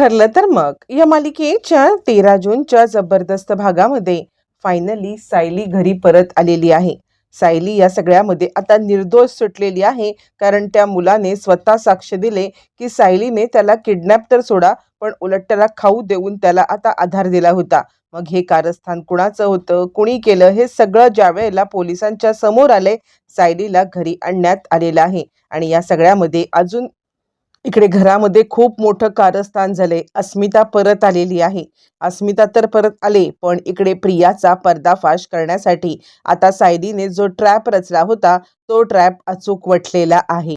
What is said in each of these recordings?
ठरलं तर मग. या मालिकेच्या तेरा जूनच्या जबरदस्त भागामध्ये फायनली सायली घरी परत आलेली आहे. सायली या सगळ्यामध्ये आता निर्दोष सुटलेली आहे कारण त्या मुलाने स्वतः साक्ष दिले की सायलीने त्याला किडनॅप तर सोडा पण उलट त्याला खाऊ देऊन त्याला आता आधार दिला होता. मग हे कारस्थान कुणाचं होतं कुणी केलं हे सगळं ज्या वेळेला पोलिसांच्या समोर आले सायलीला घरी आणण्यात आलेलं आहे. आणि या सगळ्यामध्ये अजून इकडे घरामध्ये खूप मोठं कारस्थान झाले अस्मिता परत आलेली आहे. अस्मिता तर परत आले पण इकडे प्रियाचा पर्दाफाश करण्यासाठी आता सायलीने जो ट्रॅप रचला होता तो ट्रॅप अचूक वटलेला आहे.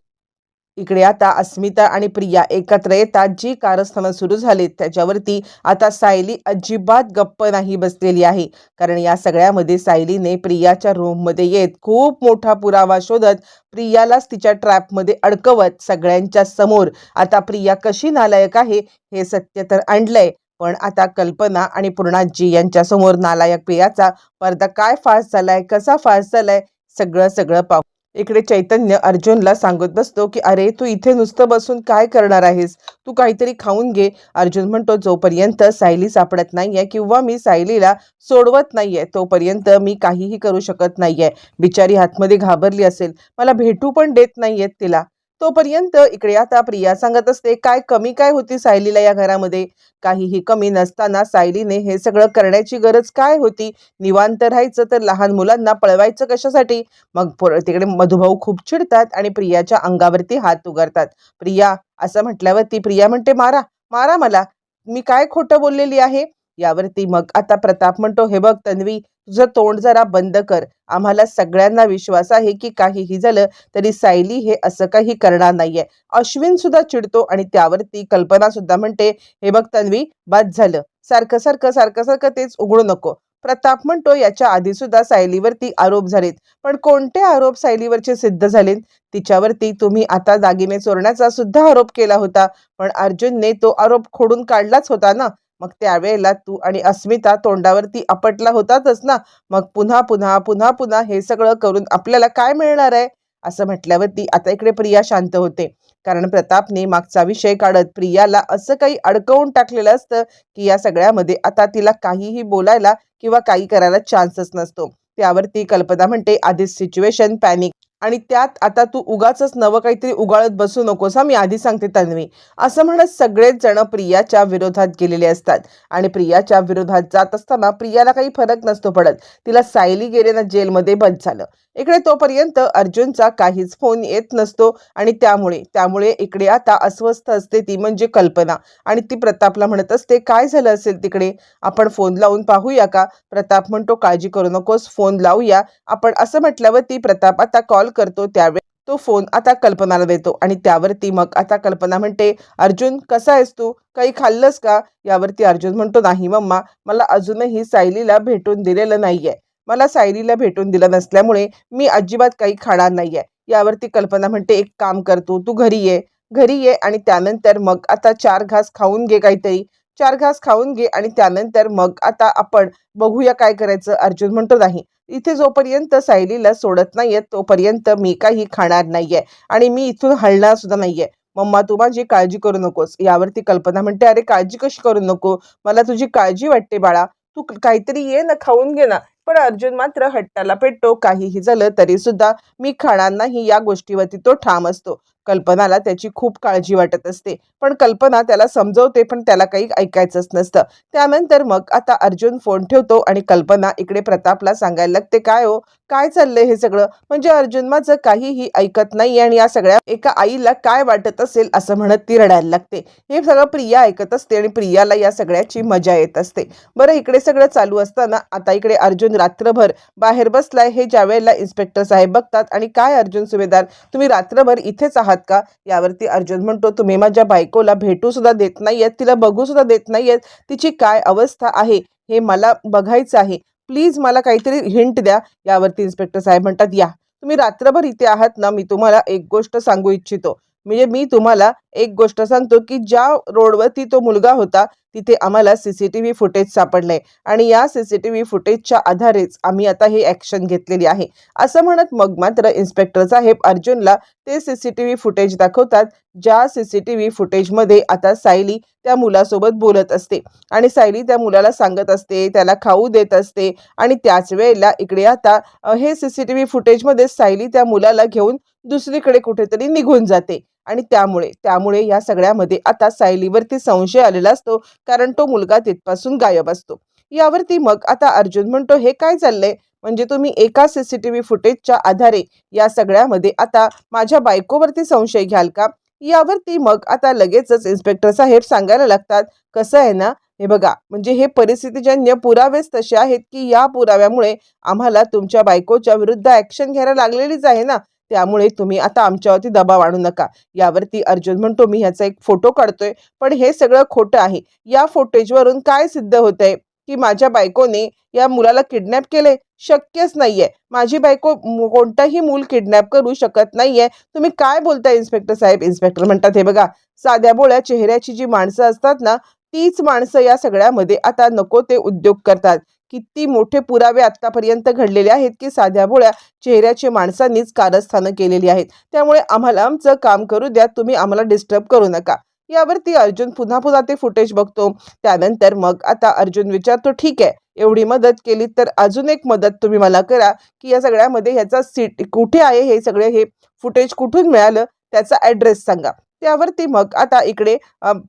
इकडे आता अस्मिता आणि प्रिया एकत्र येतात. जी कारस्थानं सुरू झालीत त्याच्यावरती आता सायली अजिबात गप्प नाही बसलेली आहे. कारण या सगळ्यामध्ये सायलीने प्रियाच्या रूममध्ये येत खूप मोठा पुरावा शोधत प्रियालाच तिच्या ट्रॅपमध्ये अडकवत सगळ्यांच्या समोर. आता प्रिया कशी नालायक आहे हे सत्य तर आणलंय. पण आता कल्पना आणि पूर्णाजी यांच्यासमोर नालायक प्रियाचा पडदा काय फास्ट झालाय? कसा फास्ट झालाय? सगळं सगळं पाहू. इकडे चैतन्य अर्जुनला सांगत बसतो की अरे तू इथे नुसतं बसून काय करणार आहेस? तू काहीतरी खाऊन घे. अर्जुन म्हणतो जोपर्यंत सायली सापडत नाहीये किंवा मी सायलीला सोडवत नाहीये तोपर्यंत मी काहीही करू शकत नाहीये. बिचारी हातमध्ये घाबरली असेल. मला भेटू पण देत नाहीयेत तिला. तोपर्यंत इकडे आता प्रिया सांगत असते काय कमी काय होती सायलीला या घरामध्ये? काहीही कमी नसताना सायलीने हे सगळं करण्याची गरज काय होती? निवांत राहायचं तर लहान मुलांना पळवायचं कशासाठी? मग तिकडे मधुभाऊ खूप चिडतात आणि प्रियाच्या अंगावरती हात उगारतात. प्रिया असं म्हटल्यावरती प्रिया म्हणते मारा मारा मला. मी काय खोटं बोललेली आहे? यावरती. मग आता प्रताप म्हणतो हे बघ तन्वी तुझं तोंड जरा बंद कर. आम्हाला सगळ्यांना विश्वास आहे की काहीही झालं तरी सायली हे असं काही करणार नाहीये. अश्विन सुद्धा चिडतो आणि त्यावरती कल्पना सुद्धा म्हणते हे बघ तन्वी बाद झालं. सारखं सारखं सारखं सारखं तेच उघडू नको. प्रताप म्हणतो याच्या आधी सुद्धा सायलीवरती आरोप झालेत. पण कोणते आरोप सायलीवरचे सिद्ध झालेत? तिच्यावरती तुम्ही आता दागिने चोरण्याचा सुद्धा आरोप केला होता. पण अर्जुनने तो आरोप खोडून काढलाच होता ना. मग त्यावेळेला तू आणि अस्मिता तोंडावरती आपटला होतातच ना. मग पुन्हा पुन्हा पुन्हा पुन्हा हे सगळं करून आपल्याला काय मिळणार आहे? असं म्हटल्यावरती आता इकडे प्रिया शांत होते. कारण प्रतापने मागचा विषय काढत प्रियाला असं काही अडकवून टाकलेलं असतं की या सगळ्यामध्ये आता तिला काहीही बोलायला किंवा काही करायला चान्सच नसतो. त्यावरती कल्पना म्हणते आधीच सिच्युएशन पॅनिक आणि त्यात आता तू उगाच नवं काहीतरी उगाळत बसू नकोस हा मी आधी सांगते तन्वी. असं म्हणत सगळेच जण प्रियाच्या विरोधात गेलेले असतात. आणि प्रियाच्या विरोधात जात असताना प्रियाला काही फरक नसतो पडत. तिला सायली गेले ना जेलमध्ये बंद झालं. इकडे तोपर्यंत अर्जुनचा काहीच फोन येत नसतो आणि त्यामुळे त्यामुळे इकडे आता अस्वस्थ असते ती म्हणजे कल्पना. आणि ती प्रतापला म्हणत असते काय झालं असेल तिकडे? आपण फोन लावून पाहूया का? प्रताप म्हणतो काळजी करू नकोस फोन लावूया. आपण असं म्हटल्यावर ती प्रताप आता कॉल करतो त्यावेळी तो फोन आता कल्पनाला देतो आणि त्यावरती मग आता कल्पना म्हणते अर्जुन कसा आहेस तू? काही खाल्लंस का? यावरती अर्जुन म्हणतो नाही मम्मा. मला अजूनही सायलीला भेटून दिलेलं नाहीये. मला सायलीला भेटून दिलं नसल्यामुळे मी अजिबात काही खाणार नाहीये. यावरती कल्पना म्हणते एक काम करतो तू घरी ये. घरी ये आणि त्यानंतर मग आता चार घास खाऊन घे काहीतरी. चार घास खाऊन घे आणि त्यानंतर मग आता आपण बघूया काय करायचं. अर्जुन म्हणतो नाही इथे जोपर्यंत सायलीला सोडत नाहीये तोपर्यंत मी काही खाणार नाहीये आणि मी इथून हलणार सुद्धा नाहीये. मम्मा तू माझी काळजी करू नकोस. यावरती कल्पना म्हणते अरे काळजी कशी करू नको? मला तुझी काळजी वाटते बाळा. तू काहीतरी ये ना खाऊन घे ना. पण अर्जुन मात्र हट्टाला पेटतो. काहीही झालं तरी सुद्धा मी खाणार नाही या गोष्टीवरती तो ठाम असतो. कल्पनाला त्याची खूप काळजी वाटत असते. पण कल्पना त्याला समजवते पण त्याला काही ऐकायचंच नसतं. त्यानंतर मग आता अर्जुन फोन ठेवतो आणि कल्पना इकडे प्रतापला सांगायला लागते काय हो? काय चाललंय हे सगळं? म्हणजे अर्जुन माझं काहीही ऐकत नाही आणि या सगळ्या एका आईला काय वाटत असेल असं म्हणत ती रडायला लागते. हे सगळं प्रिया ऐकत असते आणि प्रियाला या सगळ्याची मजा येत असते. बरं इकडे सगळं चालू असताना आता इकडे अर्जुन रात्रभर बाहेर बसलाय. हे ज्या वेळेला इन्स्पेक्टर साहेब बघतात आणि काय अर्जुन सुभेदार तुम्ही रात्रभर इथेच आहात? का? यावरती अर्जुन म्हणतो तुम्ही माझ्या बायकोला भेटू सुद्धा देत नाहीयेत तिला बघू सुद्धा देत नाहीयेत. तिची काय अवस्था आहे हे मला बघायचं आहे. प्लीज मला काहीतरी हिंट द्या. यावरती इन्स्पेक्टर साहेब म्हणतात या तुम्ही रात्रभर इथे आहात ना मी तुम्हाला एक गोष्ट सांगू इच्छितो. म्हणजे मी तुम्हाला एक गोष्ट सांगतो की ज्या रोडवरती तो मुलगा होता तिथे आम्हाला C C T V footage सापडले आणि या सी सी टी व्ही फुटेजच्या आधारेच आम्ही आता ही ॲक्शन घेतलेली आहे. असं म्हणत मग मात्र इन्स्पेक्टर साहेब अर्जुनला ते C C T V footage दाखवतात ज्या सी सी टी व्ही फुटेजमध्ये आता सायली त्या मुलासोबत बोलत असते. आणि सायली त्या मुलाला सांगत असते त्याला खाऊ देत असते आणि त्याच वेळेला इकडे आता हे सी सी टी व्ही फुटेजमध्ये सायली त्या मुलाला घेऊन दुसरीकडे कुठेतरी निघून जाते. आणि त्यामुळे त्यामुळे या सगळ्यामध्ये आता सायलीवरती संशय आलेला असतो कारण तो मुलगा तिथपासून गायब असतो. यावरती मग आता अर्जुन म्हणतो हे काय चाललंय? म्हणजे तुम्ही एका सीसीटीव्ही फुटेजच्या आधारे या सगळ्यामध्ये आता माझ्या बायकोवरती संशय घ्याल का? यावरती मग आता लगेचच इन्स्पेक्टर साहेब सांगायला लागतात कसं आहे ना हे बघा म्हणजे हे परिस्थितीजन्य पुरावेच तसे आहेत की या पुराव्यामुळे आम्हाला तुमच्या बायकोच्या विरुद्ध ॲक्शन घ्यायला लागलेलीच आहे ना? त्यामुळे तुम्ही आता आमच्यावरती दबाव आणू नका. यावरती अर्जुन म्हणतो मी ह्याचा एक फोटो काढतोय पण हे सगळं खोटं आहे. या फुटेजवरून काय सिद्ध होतंय? की माझ्या बायकोने या मुलाला किडनॅप केले शक्यच नाहीये. माझी बायको कोणताही मूल किडनॅप करू शकत नाहीये. तुम्ही काय बोलताय इन्स्पेक्टर साहेब? इन्स्पेक्टर म्हणतात हे बघा साध्या बोळ्या चेहऱ्याची जी माणसं असतात ना तीच माणसं या सगळ्यामध्ये आता नको ते उद्योग करतात. किती मोठे पुरावे आतापर्यंत घडलेले आहेत की साध्या भोळ्या चेहऱ्याचे माणसांनीच कारस्थानं केलेली आहेत. त्यामुळे आम्हाला आमचं काम करू द्या तुम्ही आम्हाला डिस्टर्ब करू नका. यावरती अर्जुन पुन्हा पुन्हा ते फुटेज बघतो. त्यानंतर मग आता अर्जुन विचारतो ठीक आहे एवढी मदत केली तर अजून एक मदत तुम्ही मला करा की या सगळ्यामध्ये ह्याचा सीट कुठे आहे हे सगळे हे फुटेज कुठून मिळालं? त्याचा ॲड्रेस सांगा. त्यावरती मग आता इकडे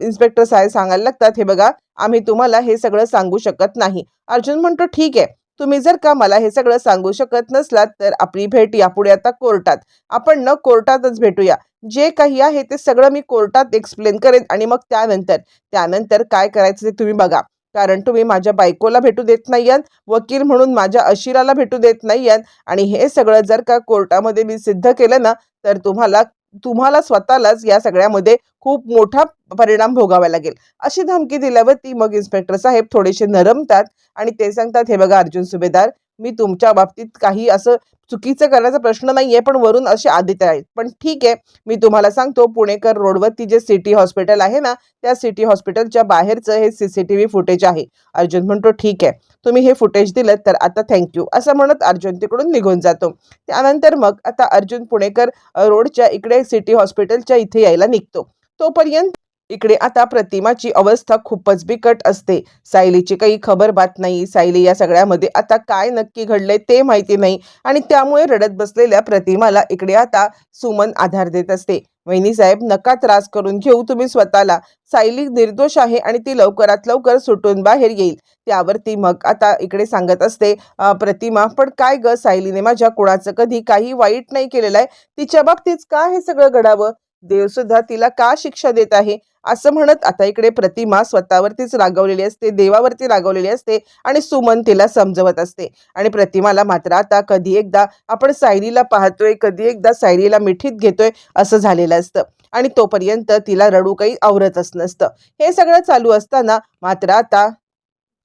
इन्स्पेक्टर साहेब सांगायला लागतात हे बघा आम्ही तुम्हाला हे सगळं सांगू शकत नाही. अर्जुन म्हणतो ठीक आहे तुम्ही जर का मला हे सगळं सांगू शकत नसलात तर आपली भेट यापुढे आता कोर्टात. आपण न कोर्टातच भेटूया. जे काही आहे ते सगळं मी कोर्टात एक्सप्लेन करेन आणि मग त्यानंतर त्यानंतर काय करायचं ते तुम्ही बघा. कारण तुम्ही माझ्या बायकोला भेटू देत नाही वकील म्हणून माझ्या अशिराला भेटू देत नाही आणि हे सगळं जर का कोर्टामध्ये मी सिद्ध केलं ना तर तुम्हाला तुम्हाला स्वतःलाच या सगळ्यामध्ये खूप मोठा परिणाम भोगावा लागेल. अशी धमकी दिल्यावरती मग इन्स्पेक्टर साहेब थोडेसे नरमतात आणि ते सांगतात हे बघा अर्जुन सुभेदार मी तुमच्या बाबतीत काही असं चुकीचं करण्याचा प्रश्न नाहीये पण वरून असे आदित आहेत. पण ठीक आहे मी तुम्हाला सांगतो पुणेकर रोडवरती जे सिटी हॉस्पिटल आहे ना त्या सिटी हॉस्पिटलच्या बाहेरचं हे C C T V footage आहे. अर्जुन म्हणतो ठीक आहे तुम्ही हे फुटेज दिलं तर आता थँक्यू असं म्हणत अर्जुन तिकडून निघून जातो. त्यानंतर मग आता अर्जुन पुणेकर रोडच्या इकडे सिटी हॉस्पिटलच्या इथे यायला निघतो. तोपर्यंत इकडे आता प्रतिमाची अवस्था खूपच बिकट असते. सायलीची काही खबर बात नाही. सायली या सगळ्यामध्ये आता काय नक्की घडलंय ते माहिती नाही आणि त्यामुळे रडत बसलेल्या प्रतिमाला इकडे आता सुमन आधार देत असते. वहिनी साहेब नका त्रास करून घेऊ तुम्ही स्वतःला. सायली निर्दोष आहे आणि ती लवकरात लवकर सुटून बाहेर येईल. त्यावरती मग आता इकडे सांगत असते प्रतिमा पण काय ग? सायलीने माझ्या कुणाचं कधी काही वाईट नाही केलेलं आहे. तिच्या बाबतीत का हे सगळं घडावं? देवसुद्धा तिला का शिक्षा देत आहे? असं म्हणत आता इकडे प्रतिमा स्वतःवरतीच रागवलेली असते देवावरती रागवलेली असते आणि सुमन तिला समजवत असते. आणि प्रतिमाला मात्र आता कधी एकदा आपण सायरीला पाहतोय कधी एकदा सायरीला मिठीत घेतोय असं झालेलं असतं. आणि तोपर्यंत तिला रडू काही आवरतच नसतं. हे सगळं चालू असताना मात्र आता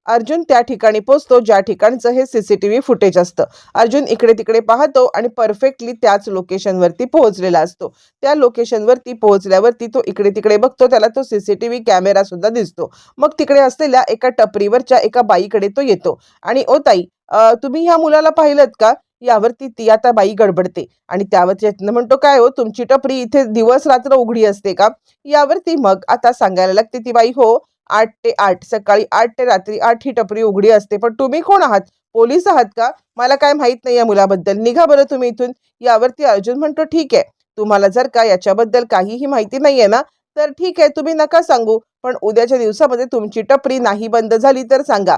अर्जुन त्या ठिकाणी पोचतो ज्या ठिकाणचं हे सीसीटीव्ही फुटेज असतं. अर्जुन इकडे तिकडे पाहतो आणि परफेक्टली त्याच लोकेशनवरती पोहोचलेला असतो. त्या लोकेशनवरती पोहोचल्यावरती तो इकडे तिकडे बघतो त्याला तो सीसीटीव्ही कॅमेरा सुद्धा दिसतो. मग तिकडे असलेल्या एका टपरीवरच्या एका बाईकडे तो येतो. आणि ओ ताई तुम्ही ह्या मुलाला पाहिलं का? यावरती ती आता बाई गडबडते. आणि त्यावरती यातनं म्हणतो काय हो तुमची टपरी इथे दिवस रात्र उघडी असते का? यावरती मग आता सांगायला लागते ती बाई हो आठ ते आठ सकाळी आठ ते रात्री आठ ही टपरी उघडी असते. पण तुम्ही कोण आहात? पोलीस आहात का? मला काय माहीत नाही या मुलाबद्दल. निघा बरं तुम्ही इथून. यावरती अर्जुन म्हणतो ठीक आहे. तुम्हाला जर का याच्याबद्दल काहीही माहिती नाहीये ना तर ठीक आहे तुम्ही नका सांगू. पण उद्याच्या दिवसामध्ये तुमची टपरी नाही बंद झाली तर सांगा.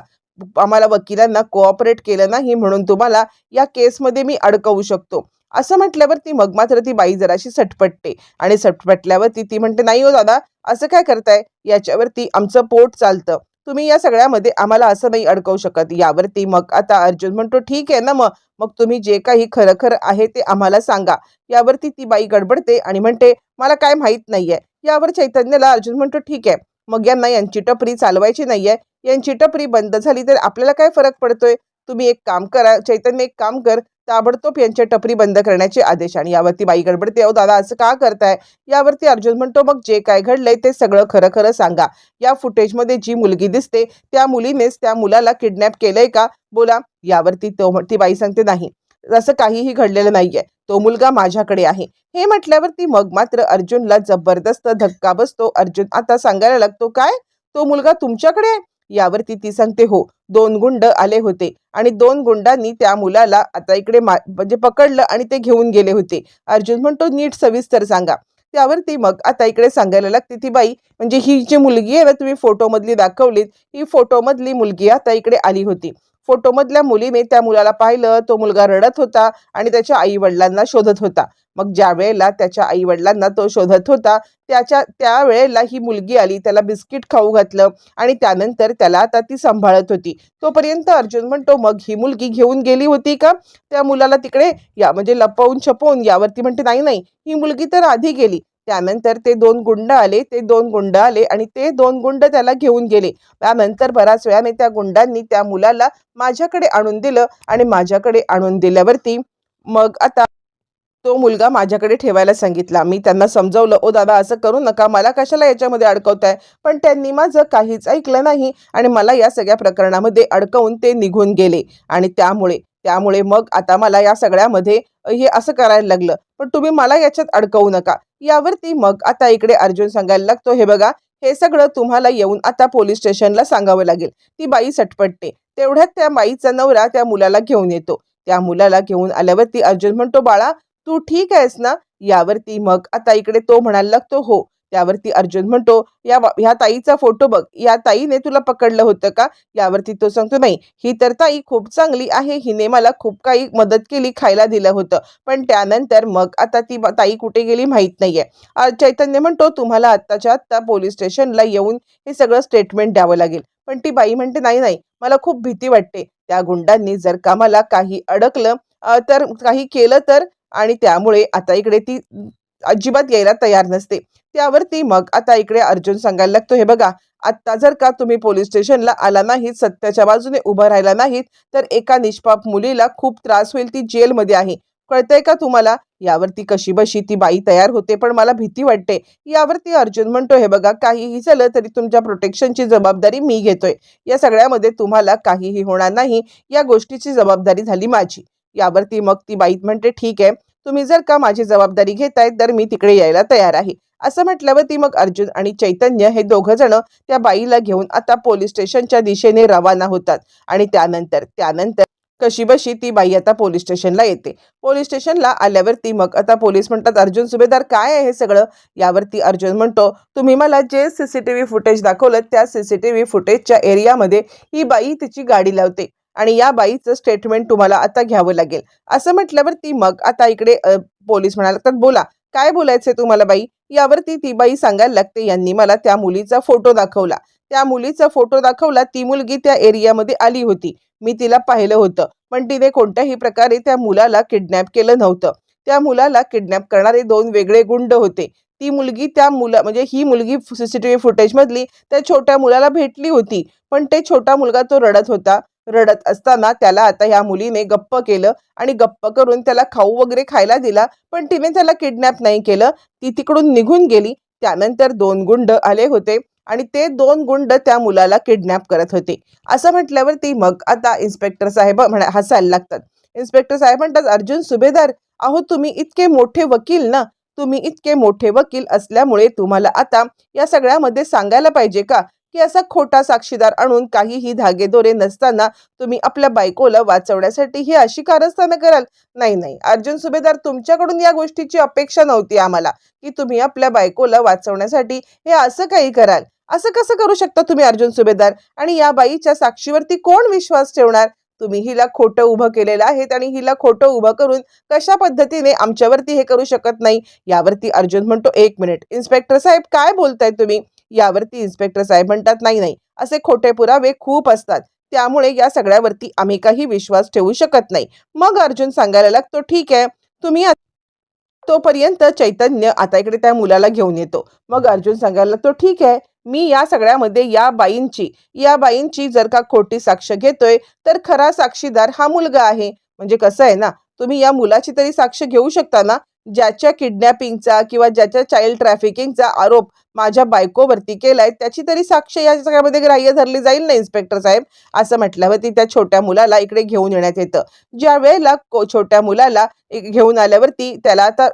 आम्हाला वकिलांना कोऑपरेट केलं नाही म्हणून तुम्हाला या केसमध्ये मी अडकवू शकतो. असं म्हटल्यावर ती मग मात्र ती बाई जराशी सटपटते आणि सटपटल्यावरती ती म्हणते नाही हो दादा असं काय करताय? याच्यावरती आमचं पोट चालतं. तुम्ही या सगळ्यामध्ये आम्हाला असं नाही अडकवू शकत. यावरती मग आता अर्जुन म्हणतो ठीक आहे ना मग मग तुम्ही जे काही खरं खरं आहे ते आम्हाला सांगा. यावरती ती बाई गडबडते आणि म्हणते मला काय माहीत नाहीये. यावर चैतन्यला अर्जुन म्हणतो ठीक आहे मग यांना यांची टपरी चालवायची नाहीये. यांची टपरी बंद झाली तर आपल्याला काय फरक पडतोय? तुम्ही एक काम करा चैतन्य एक काम कर ताबडतोब यांच्या टपरी बंद करण्याचे आदेश आणि यावरती बाई गडबडते. अहो दादा असं का करताय? यावरती अर्जुन म्हणतो मग जे काय घडलंय ते सगळं खरं खरं सांगा. या फुटेजमध्ये जी मुलगी दिसते त्या मुलीनेच त्या मुलाला किडनॅप केलंय का? बोला. यावरती तो ती बाई सांगते नाही. असं काहीही घडलेलं नाहीये. तो मुलगा माझ्याकडे आहे. हे म्हटल्यावरती मग मात्र अर्जुनला जबरदस्त धक्का बसतो. अर्जुन आता सांगायला लागतो काय? तो मुलगा तुमच्याकडे आहे? यावरती ती सांगते हो. दोन गुंड आले होते आणि दोन गुंडांनी त्या मुलाला आता इकडे मा म्हणजे पकडलं आणि ते घेऊन गेले होते. अर्जुन म्हणतो नीट सविस्तर सांगा. त्यावरती मग आता इकडे सांगायला लागते ती बाई म्हणजे ही जी मुलगी आहे ना तुम्ही फोटोमधली दाखवलीत ही फोटोमधली मुलगी आता इकडे आली होती. फोटोमधल्या मुलीने त्या मुलाला पाहिलं तो मुलगा रडत होता आणि त्याच्या आई वडिलांना शोधत होता. मग ज्या वेळेला त्याच्या आई वडिलांना तो शोधत होता त्याच्या त्या वेळेला ही मुलगी आली त्याला बिस्किट खाऊ घातलं आणि त्यानंतर त्याला आता ती सांभाळत होती. तोपर्यंत अर्जुन म्हणतो मग ही मुलगी घेऊन गेली होती का? त्या मुलाला तिकडे या म्हणजे लपवून छपवून यावरती म्हणते नाही नाही ही मुलगी तर आधी गेली. त्यानंतर ते दोन गुंड आले ते दोन गुंड आले आणि ते दोन गुंड त्याला घेऊन गेले. त्यानंतर बराच वेळाने त्या गुंडांनी त्या मुलाला माझ्याकडे आणून दिलं आणि माझ्याकडे आणून दिल्यावरती मग आता तो मुलगा माझ्याकडे ठेवायला सांगितला. मी त्यांना समजवलं ओ दादा असं करू नका मला कशाला याच्यामध्ये अडकवताय? पण त्यांनी माझं काहीच ऐकलं नाही आणि मला या सगळ्या प्रकरणामध्ये अडकवून ते निघून गेले. आणि त्यामुळे त्यामुळे मग आता मला या सगळ्यामध्ये हे असं करायला लागलं. पण तुम्ही मला याच्यात अडकवू नका. यावरती मग आता इकडे अर्जुन सांगायला लागतो हे बघा हे सगळं तुम्हाला येऊन आता पोलीस स्टेशनला सांगावं लागेल. ती बाई सटपटते. तेवढ्यात त्या बाईचा नवरा त्या मुलाला घेऊन येतो. त्या मुलाला घेऊन आल्यावरती अर्जुन म्हणतो बाळा तू ठीक आहेस ना? यावरती मग आता इकडे तो म्हणायला लागतो हो. त्यावरती अर्जुन म्हणतो या ह्या ताईचा फोटो बघ. या ताईने तुला पकडलं होतं का? यावरती तो सांगतो नाही. ही तर ताई खूप चांगली आहे. हिने मला खूप काही मदत केली खायला दिलं होतं. पण त्यानंतर मग आता ती ताई कुठे गेली माहीत नाहीये. चैतन्य म्हणतो तुम्हाला आत्ताच्या आत्ता पोलीस स्टेशनला येऊन हे सगळं स्टेटमेंट द्यावं लागेल. पण ती बाई म्हणते नाही नाही. मला खूप भीती वाटते. त्या गुंडांनी जर का मला काही अडकलं तर काही केलं तर? आणि त्यामुळे आता इकडे ती अजिबात यायला तयार नसते. त्यावरती मग आता इकडे अर्जुन सांगायला लागतो हे बघा आत्ता जर का तुम्ही पोलीस स्टेशनला आला नाहीत सत्याच्या बाजूने उभं राहिला नाहीत तर एका निष्पाप मुलीला खूप त्रास होईल ती जेलमध्ये आहे. कळतंय का तुम्हाला? यावरती कशी बशी ती बाई तयार होते पण मला भीती वाटते. यावरती अर्जुन म्हणतो हे बघा काहीही झालं तरी तुमच्या प्रोटेक्शनची जबाबदारी मी घेतोय. या सगळ्यामध्ये तुम्हाला काहीही होणार नाही. या गोष्टीची जबाबदारी झाली माझी. यावरती मग ती बाई म्हणते ठीक आहे तुम्ही जर का माझी जबाबदारी घेताय तर मी तिकडे यायला तयार आहे. असं म्हटल्यावर ती मग अर्जुन आणि चैतन्य हे दोघं जण त्या बाईला घेऊन आता पोलीस स्टेशनच्या दिशेने रवाना होतात. आणि त्यानंतर त्यानंतर कशी बशी ती बाई आता पोलीस स्टेशनला येते. पोलीस स्टेशनला आल्यावरती मग आता पोलीस म्हणतात अर्जुन सुभेदार काय आहे हे सगळं? यावरती अर्जुन म्हणतो तुम्ही मला जे C C T V footage दाखवलं त्या सी सी टी व्ही फुटेजच्या एरियामध्ये ही बाई तिची गाडी लावते. आणि या बाईचं स्टेटमेंट तुम्हाला आता घ्यावं लागेल. असं म्हटल्यावरती मग आता इकडे पोलीस म्हणायला लागतात बोला काय बोलायचंय तुम्हाला बाई? यावरती ती बाई सांगायला लागते यांनी मला त्या मुलीचा फोटो दाखवला. त्या मुलीचा फोटो दाखवला ती मुलगी त्या एरियामध्ये आली होती. मी तिला पाहिलं होतं पण तिने कोणत्याही प्रकारे त्या मुलाला किडनॅप केलं नव्हतं. त्या मुलाला किडनॅप करणारे दोन वेगळे गुंड होते. ती मुलगी त्या मुला म्हणजे ही मुलगी सीसीटीव्ही फुटेजमधली त्या छोट्या मुलाला भेटली होती पण ते छोटा मुलगा तो रडत होता. रडत असताना त्याला आता ह्या मुलीने गप्प केलं आणि गप्प करून त्याला खाऊ वगैरे खायला दिला पण तिने त्याला किडनॅप नाही केलं. ती तिकडून निघून गेली. त्यानंतर दोन गुंड आले होते आणि ते दोन गुंड त्या मुलाला किडनॅप करत होते. असं म्हटल्यावरती मग आता इन्स्पेक्टर साहेब म्हणा हसायला लागतात. इन्स्पेक्टर साहेब म्हणतात अर्जुन सुभेदार अहो तुम्ही इतके मोठे वकील ना. तुम्ही इतके मोठे वकील असल्यामुळे तुम्हाला आता या सगळ्यामध्ये सांगायला पाहिजे का? की असा खोटा साक्षीदार आणून काहीही धागेदोरे नसताना तुम्ही आपल्या बायकोला वाचवण्यासाठी ही अशी कारस्थानं कराल? नाही नाही. अर्जुन सुभेदार तुमच्याकडून या गोष्टीची अपेक्षा नव्हती आम्हाला की तुम्ही आपल्या बायकोला वाचवण्यासाठी हे असं काही कराल. असं कसं करू शकता तुम्ही अर्जुन सुभेदार? आणि या बाईच्या साक्षीवरती कोण विश्वास ठेवणार? तुम्ही हिला खोटं उभं केलेलं आहे आणि हिला खोटं उभं करून कशा पद्धतीने आमच्यावरती हे करू शकत नाही? यावरती अर्जुन म्हणतो एक मिनिट. इन्स्पेक्टर साहेब काय बोलताय तुम्ही? यावरती इन्स्पेक्टर साहेब म्हणतात नाही नाही असे खोटे पुरावे खूप असतात. त्यामुळे या सगळ्यावरती आम्ही काही विश्वास ठेवू शकत नाही. मग अर्जुन सांगायला लागतो ठीक आहे. तुम्ही तोपर्यंत चैतन्य आता इकडे त्या मुलाला घेऊन येतो. मग अर्जुन सांगायला लागतो ठीक आहे. मी या सगळ्यामध्ये या बाईंची या बाईंची जर का खोटी साक्ष घेतोय तर खरा साक्षीदार हा मुलगा आहे. म्हणजे कसं आहे ना तुम्ही या मुलाची तरी साक्ष घेऊ शकता ना? ज्याच्या किडनॅपिंगचा किंवा ज्याच्या चाइल्ड ट्रॅफिकिंगचा आरोप माझ्या बायकोवरती केलाय त्याची तरी साक्ष या सगळ्यामध्ये ग्राह्य धरली जाईल ना इन्स्पेक्टर साहेब? असं म्हटल्यावरती त्या छोट्या मुलाला इकडे घेऊन येण्यात येतं. ज्या वेळेला को- छोट्या मुलाला एक घेऊन आल्यावरती त्याला आता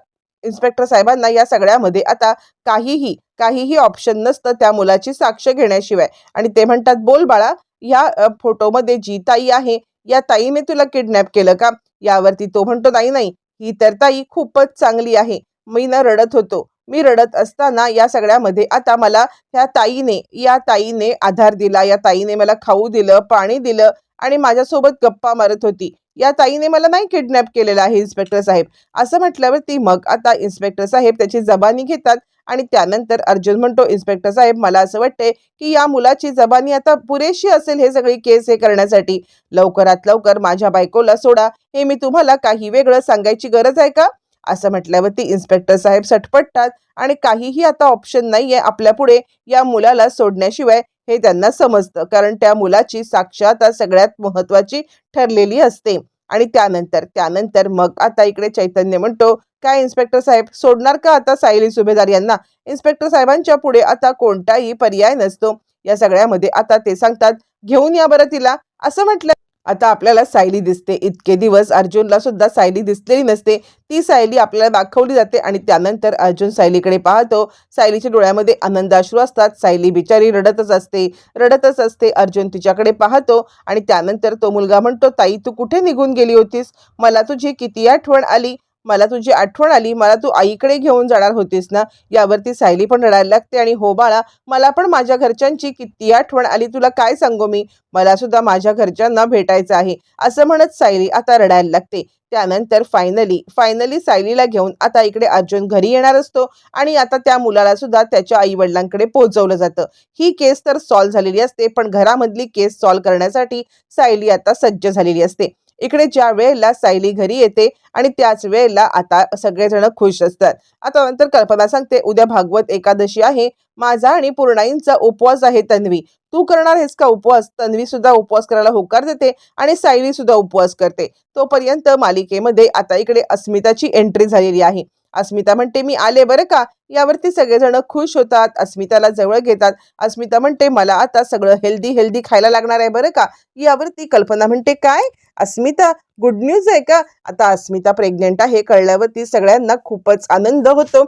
इन्स्पेक्टर साहेबांना या सगळ्यामध्ये आता काहीही काहीही ऑप्शन नसतं त्या मुलाची साक्ष घेण्याशिवाय. आणि ते म्हणतात बोल बाळा या फोटोमध्ये जी ताई आहे या ताईने तुला किडनॅप केलं का? यावरती तो म्हणतो नाही नाही ही तर ताई खूपच चांगली आहे. मी ना रडत होतो. मी रडत असताना या सगळ्यामध्ये आता मला ह्या ताईने या ताईने आधार दिला या ताईने मला खाऊ दिलं पाणी दिलं आणि माझ्यासोबत गप्पा मारत होती. या ताईने मला नाही किडनॅप केलेलं आहे इन्स्पेक्टर साहेब. असं म्हटल्यावरती मग आता इन्स्पेक्टर साहेब त्याची जबानी घेतात आणि त्यानंतर अर्जुन म्हणतो इन्स्पेक्टर साहेब मला असं वाटतंय की या मुलाची जबानी आता पुरेशी असेल हे सगळी केस हे करण्यासाठी. लवकरात लवकर माझ्या बायकोला सोडा. हे मी तुम्हाला काही वेगळं सांगायची गरज आहे का? असं म्हटल्यावरती इन्स्पेक्टर साहेब सटपटतात आणि काहीही आता ऑप्शन नाहीये आपल्यापुढे या मुलाला सोडण्याशिवाय हे त्यांना समजतं. कारण त्या मुलाची साक्ष आता सगळ्यात महत्वाची ठरलेली असते. आणि त्यानंतर त्यानंतर मग आता इकडे चैतन्य म्हणतो काय इन्स्पेक्टर साहेब? सोडणार का आता सायली सुभेदार यांना? इन्स्पेक्टर साहेबांच्या पुढे आता कोणताही पर्याय नसतो. या सगळ्यामध्ये आता ते सांगतात घेऊन या बरं तिला. असं म्हटलं. आता आपल्याला सायली दिसते. इतके दिवस अर्जुनला सुद्धा सायली दिसलेली नसते. ती सायली आपल्याला दाखवली जाते आणि त्यानंतर अर्जुन सायलीकडे पाहतो. सायलीच्या डोळ्यामध्ये आनंदाश्रू असतात. सायली बिचारी रडतच असते. रडतच असते. अर्जुन तिच्याकडे पाहतो आणि त्यानंतर तो मुलगा म्हणतो ताई तू कुठे निघून गेली होतीस? मला तुझी किती आठवण आली. मला तुझी आठवण आली मला तू आईकडे घेऊन जाणार होतीस ना? यावरती सायली पण रडायला लागते आणि हो बाळा मला पण माझ्या घरच्यांची किती आठवण आली तुला काय सांगू मी? मला सुद्धा माझ्या घरच्यांना भेटायचं आहे असं म्हणत सायली आता रडायला लागते. त्यानंतर फायनली फायनली सायलीला घेऊन आता इकडे अर्जुन घरी येणार असतो आणि आता त्या मुलाला सुद्धा त्याच्या आई वडिलांकडे पोहोचवलं जातं. ही केस तर सॉल्व्ह झालेली असते पण घरामधली केस सॉल्व्ह करण्यासाठी सायली आता सज्ज झालेली असते. इकडे ज्या वेळेला सायली घरी येते आणि त्याच वेळेला आता सगळेजण खुश असतात. आता नंतर कल्पना सांगते उद्या भागवत एकादशी आहे. माझा आणि पूर्णाईंचा उपवास आहे तन्वी. तू करणार आहेस का उपवास? तन्वी सुद्धा उपवास करायला होकार देते आणि सायली सुद्धा उपवास करते. तोपर्यंत मालिकेमध्ये आता इकडे अस्मिताची एंट्री झालेली आहे. अस्मिता म्हणते मी आले बरं का? यावरती सगळेजण खुश होतात अस्मिताला जवळ घेतात. अस्मिता म्हणते मला आता सगळं हेल्दी हेल्दी खायला लागणार आहे बरं का? यावरती कल्पना म्हणते काय? अस्मिता गुड न्यूज आहे का? आता अस्मिता प्रेग्नेंट आहे कळल्यावरती सगळ्यांना खूपच आनंद होतो.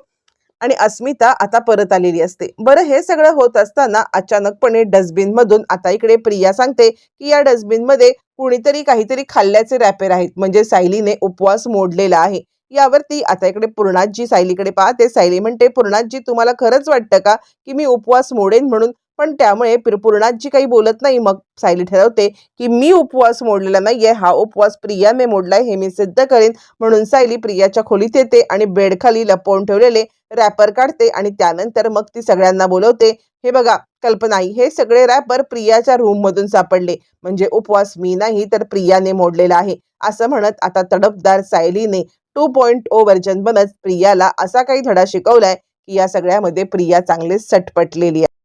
आणि अस्मिता आता परत आलेली असते. बरं हे सगळं होत असताना अचानकपणे डस्टबिन मधून आता इकडे प्रिया सांगते की या डस्टबिनमध्ये कुणीतरी काहीतरी खाल्ल्याचे रॅपर आहेत. म्हणजे सायलीने उपवास मोडलेला आहे. यावरती आता इकडे पूर्णाजी सायलीकडे पाहते सायली म्हणते पूर्णाजी तुम्हाला खरंच वाटतं का की मी उपवास मोडेन म्हणून? पण त्यामुळे पूर्णाजी काही बोलत नाही. मग सायली ठरवते की मी उपवास मोडलेला नाहीये हा उपवास प्रियाने मोडलाय हे मी सिद्ध करेन म्हणून सायली प्रियाच्या खोलीत येते आणि बेडखाली लपवून ठेवलेले रॅपर काढते आणि त्यानंतर मग ती सगळ्यांना बोलवते हे बघा कल्पनाई हे सगळे रॅपर प्रियाच्या रूम मधून सापडले. म्हणजे उपवास मी नाही तर प्रियाने मोडलेला आहे. असं म्हणत आता तडफदार सायलीने टू पॉइंट ओ व्हर्जन बनत प्रियाला असा काही धडा शिकवलाय की या सगळ्यामध्ये प्रिया चांगलीच सटपटलेली आहे.